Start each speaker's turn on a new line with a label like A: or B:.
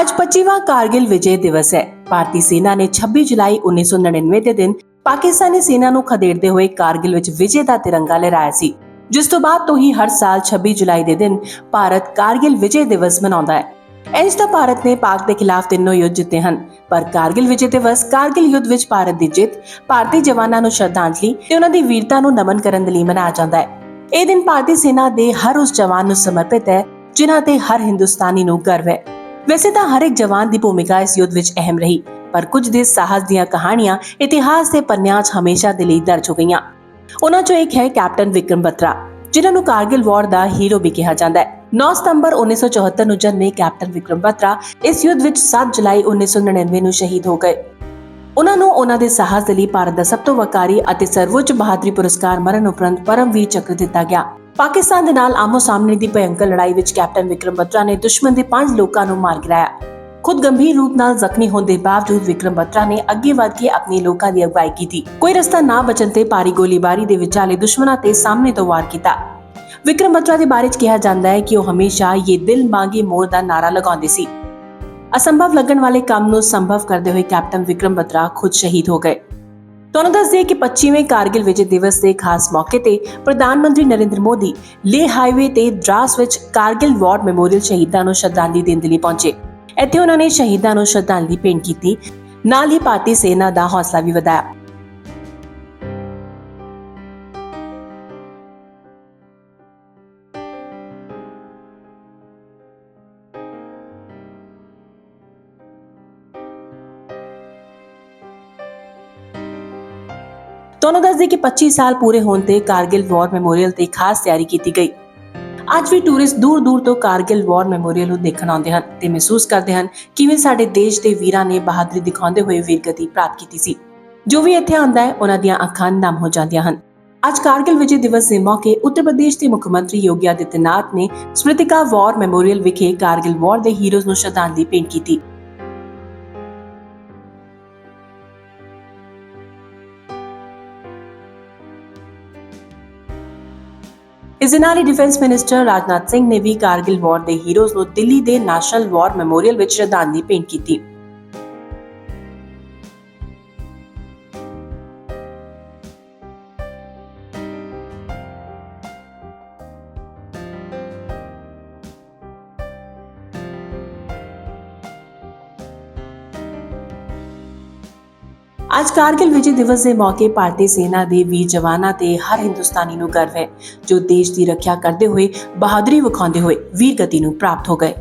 A: ਅੱਜ 25ਵਾਂ ਕਾਰਗਿਲ ਵਿਜੇ ਦਿਵਸ ਹੈ। ਭਾਰਤੀ ਸੈਨਾ ਨੇ 26 ਜੁਲਾਈ 1999 ਦੇ ਦਿਨ ਪਾਕਿਸਤਾਨੀ ਸੈਨਾ ਨੂੰ ਖਦੇੜਦੇ ਹੋਏ ਕਾਰਗਿਲ ਵਿੱਚ ਵਿਜੇ ਦਾ ਤਿਰੰਗਾ ਲਹਿਰਾਇਆ ਸੀ। ਜਿਸ ਤੋਂ ਬਾਅਦ ਤੋਂ ਹੀ ਹਰ ਸਾਲ 26 ਜੁਲਾਈ ਦੇ ਦਿਨ ਭਾਰਤ ਕਾਰਗਿਲ ਵਿਜੇ ਦਿਵਸ ਮਨਾਉਂਦਾ ਹੈ। ਇੰਜ ਤਾਂ ਭਾਰਤ ਨੇ ਪਾਕ ਦੇ ਖਿਲਾਫ ਤਿੰਨੋਂ ਯੁੱਧ ਜਿੱਤੇ ਹਨ, ਪਰ ਕਾਰਗਿਲ ਵਿਜੇ ਦਿਵਸ, ਕਾਰਗਿਲ ਯੁੱਧ ਵਿੱਚ ਭਾਰਤ ਦੀ ਜਿੱਤ, ਭਾਰਤੀ ਜਵਾਨਾਂ ਨੂੰ ਸ਼ਰਧਾਂਜਲੀ ਤੇ ਉਹਨਾਂ ਦੀ ਵੀਰਤਾ ਨੂੰ ਨਮਨ ਕਰਨ ਦੇ ਲਈ ਮਨਾਇਆ ਜਾਂਦਾ ਹੈ। ਇਹ ਦਿਨ ਭਾਰਤੀ ਸੈਨਾ ਦੇ ਹਰ ਉਸ ਜਵਾਨ ਨੂੰ ਸਮਰਪਿਤ ਹੈ, ਜਿਨ੍ਹਾਂ ਤੇ ਹਰ ਹਿੰਦੁਸਤਾਨੀ ਨੂੰ ਗਰਵ ਹੈ। ਵੈਸੇ ਤਾਂ ਹਰ ਇੱਕ ਜਵਾਨ ਦੀ ਭੂਮਿਕਾ ਇਸ ਯੁੱਧ ਵਿੱਚ ਅਹਿਮ ਰਹੀ, ਪਰ ਕੁਝ ਦੇ ਸਾਹਸ ਦੀਆਂ ਕਹਾਣੀਆਂ ਇਤਿਹਾਸ ਦੇ ਪੰਨਿਆਂ 'ਚ ਹਮੇਸ਼ਾ ਦੇ ਲਈ ਦਰਜ ਹੋ ਗਈਆਂ। ਉਹਨਾਂ 'ਚੋਂ ਇੱਕ ਹੈ ਕੈਪਟਨ ਵਿਕਰਮ ਬਤਰਾ ਜਿਨ੍ਹਾਂ ਨੂੰ ਕਾਰਗਿਲ ਵਾਰ ਦਾ ਹੀਰੋ ਵੀ ਕਿਹਾ ਜਾਂਦਾ ਹੈ। 9 ਸਤੰਬਰ 1974 ਨੂੰ ਜਨਮੇ ਕੈਪਟਨ ਵਿਕਰਮ ਬਤਰਾ ਇਸ ਯੁੱਧ ਵਿੱਚ 7 ਜੁਲਾਈ 1999 ਨੂੰ ਸ਼ਹੀਦ ਹੋ ਗਏ। ਉਹਨਾਂ ਨੂੰ ਉਹਨਾਂ ਦੇ ਸਾਹਸ ਦੇ ਲਈ ਭਾਰਤ ਦਾ ਸਭ ਤੋਂ ਵਕਾਰੀ ਅਤੇ ਸਰਵਉੱਚ ਬਹਾਦਰੀ ਪੁਰਸਕਾਰ ਮਰਨ ਉਪਰੰਤ ਪਰਮਵੀਰ ਚੱਕਰ ਦਿੱਤਾ ਗਿਆ। ਪਾਕਿਸਤਾਨ ਦੇ ਨਾਲ ਆਮੋ ਸਾਹਮਣੇ ਦੀ ਭਿਅੰਕਰ ਲੜਾਈ ਵਿੱਚ ਕੈਪਟਨ ਵਿਕਰਮ ਬਤਰਾ ਨੇ ਦੁਸ਼ਮਣ ਦੇ 5 ਲੋਕਾਂ ਨੂੰ ਮਾਰ ਗਿਰਾਇਆ। ਖੁਦ ਗੰਭੀਰ ਰੂਪ ਨਾਲ ਜ਼ਖਮੀ ਹੋਣ ਦੇ ਬਾਵਜੂਦ ਵਿਕਰਮ ਬਤਰਾ ਨੇ ਅੱਗੇ ਵਧ ਕੇ ਆਪਣੇ ਲੋਕਾਂ ਦੀ ਅਗਵਾਈ ਕੀਤੀ। ਕੋਈ ਰਸਤਾ ਨਾ ਬਚਣ ਤੇ ਭਾਰੀ ਗੋਲੀਬਾਰੀ ਦੇ ਵਿਚਾਲੇ ਦੁਸ਼ਮਣਾਂ ਤੇ ਸਾਹਮਣੇ ਤੋਂ ਵਾਰ ਕੀਤਾ। ਵਿਕਰਮ ਬਤਰਾ ਦੇ ਬਾਰੇ ਚ ਕਿਹਾ ਜਾਂਦਾ ਹੈ ਕਿ ਉਹ ਹਮੇਸ਼ਾ ਇਹ ਦਿਲ ਮਾਂਗੇ ਮੋਰ ਦਾ ਨਾਰਾ ਲਗਾਉਂਦੇ ਸੀ। ਅਸੰਭਵ ਲੱਗਣ ਵਾਲੇ ਕੰਮ ਨੂੰ ਸੰਭਵ ਕਰਦੇ ਹੋਏ ਕੈਪਟਨ ਵਿਕਰਮ ਬਤਰਾ ਖੁਦ ਸ਼ਹੀਦ ਹੋ ਗਏ। ਤੁਹਾਨੂੰ ਦੱਸ ਦਈਏ ਕਿ 25ਵੇਂ ਕਾਰਗਿਲ ਵਿਜੇ ਦਿਵਸ ਦੇ ਖਾਸ ਮੌਕੇ ਤੇ ਪ੍ਰਧਾਨ ਮੰਤਰੀ ਨਰਿੰਦਰ ਮੋਦੀ ਲੇ ਹਾਈਵੇ ਤੇ ਦਰਾਸ ਵਿੱਚ ਕਾਰਗਿਲ ਵਾਰ ਮੈਮੋਰੀਅਲ ਸ਼ਹੀਦਾਂ ਨੂੰ ਸ਼ਰਧਾਂਜਲੀ ਦੇਣ ਦੇ ਲਈ ਪਹੁੰਚੇ। ਇੱਥੇ ਉਹਨਾਂ ਨੇ ਸ਼ਹੀਦਾਂ ਨੂੰ ਸ਼ਰਧਾਂਜਲੀ ਭੇਂਟ ਕੀਤੀ। ਨਾਲ ਹੀ ਭਾਰਤੀ ਸੈਨਾ ਦਾ ਹੌਸਲਾ ਵੀ ਵਧਾਇਆ। ਤੁਹਾਨੂੰ ਦੱਸ ਦਈਏ ਕਿ 25 ਸਾਲ ਪੂਰੇ ਹੋਣ ਤੇ ਕਾਰਗਿਲ ਵਾਰ ਮੈਮੋਰੀਅਲ ਤੇ ਖਾਸ ਤਿਆਰੀ ਕੀਤੀ ਗਈ। ਅੱਜ ਵੀ ਟੂਰਿਸਟ ਦੂਰ ਦੂਰ ਤੋਂ ਕਾਰਗਿਲ ਵਾਰ ਮੈਮੋਰੀਅਲ ਨੂੰ ਦੇਖਣ ਆਉਂਦੇ ਹਨ ਤੇ ਮਹਿਸੂਸ ਕਰਦੇ ਹਨ ਕਿਵੇਂ ਸਾਡੇ ਦੇਸ਼ ਦੇ ਵੀਰਾਂ ਨੇ ਬਹਾਦਰੀ ਦਿਖਾਉਂਦੇ ਹੋਏ ਵੀਰਗਤੀ ਪ੍ਰਾਪਤ ਕੀਤੀ ਸੀ। ਜੋ ਵੀ ਇੱਥੇ ਆਉਂਦਾ ਹੈ, ਉਹਨਾਂ ਦੀਆਂ ਅੱਖਾਂ ਨਮ ਹੋ ਜਾਂਦੀਆਂ ਹਨ। ਅੱਜ ਕਾਰਗਿਲ ਵਿਜੇ ਦਿਵਸ ਦੇ ਮੌਕੇ ਉੱਤਰ ਪ੍ਰਦੇਸ਼ ਦੇ ਮੁੱਖ ਮੰਤਰੀ ਯੋਗੀ ਆਦਿੱਤਿਆਨਾਥ ਨੇ ਸਮ੍ਰਿਤਿਕਾ ਵਾਰ ਮੈਮੋਰੀਅਲ ਵਿਖੇ ਕਾਰਗਿਲ ਵਾਰ ਦੇ ਹੀਰੋਜ਼ ਨੂੰ ਸ਼ਰਧਾਂਜਲੀ ਭੇਂਟ ਕੀਤੀ। ਇਸ ਦੇ ਨਾਲ ਹੀ ਡਿਫੈਂਸ ਮਿਨਿਸਟਰ ਰਾਜਨਾਥ ਸਿੰਘ ਨੇ ਵੀ ਕਾਰਗਿਲ ਵਾਰ ਦੇ ਹੀਰੋਜ਼ ਨੂੰ ਦਿੱਲੀ ਦੇ ਨੈਸ਼ਨਲ ਵਾਰ ਮੈਮੋਰੀਅਲ ਵਿੱਚ ਸ਼ਰਧਾਂਜਲੀ ਭੇਂਟ ਕੀਤੀ। ਅੱਜ ਕਾਰਗਿਲ ਵਿਜੇ ਦਿਵਸ ਦੇ ਮੌਕੇ ਭਾਰਤੀ ਸੈਨਾ ਦੇ ਵੀਰ ਜਵਾਨਾਂ ਤੇ ਹਰ ਹਿੰਦੁਸਤਾਨੀ ਨੂੰ ਗਰਵ ਹੈ, ਜੋ ਦੇਸ਼ ਦੀ ਰੱਖਿਆ ਕਰਦੇ ਹੋਏ ਬਹਾਦਰੀ ਵਿਖਾਉਂਦੇ ਹੋਏ ਵੀਰ ਗਤੀ ਨੂੰ ਪ੍ਰਾਪਤ ਹੋ ਗਏ।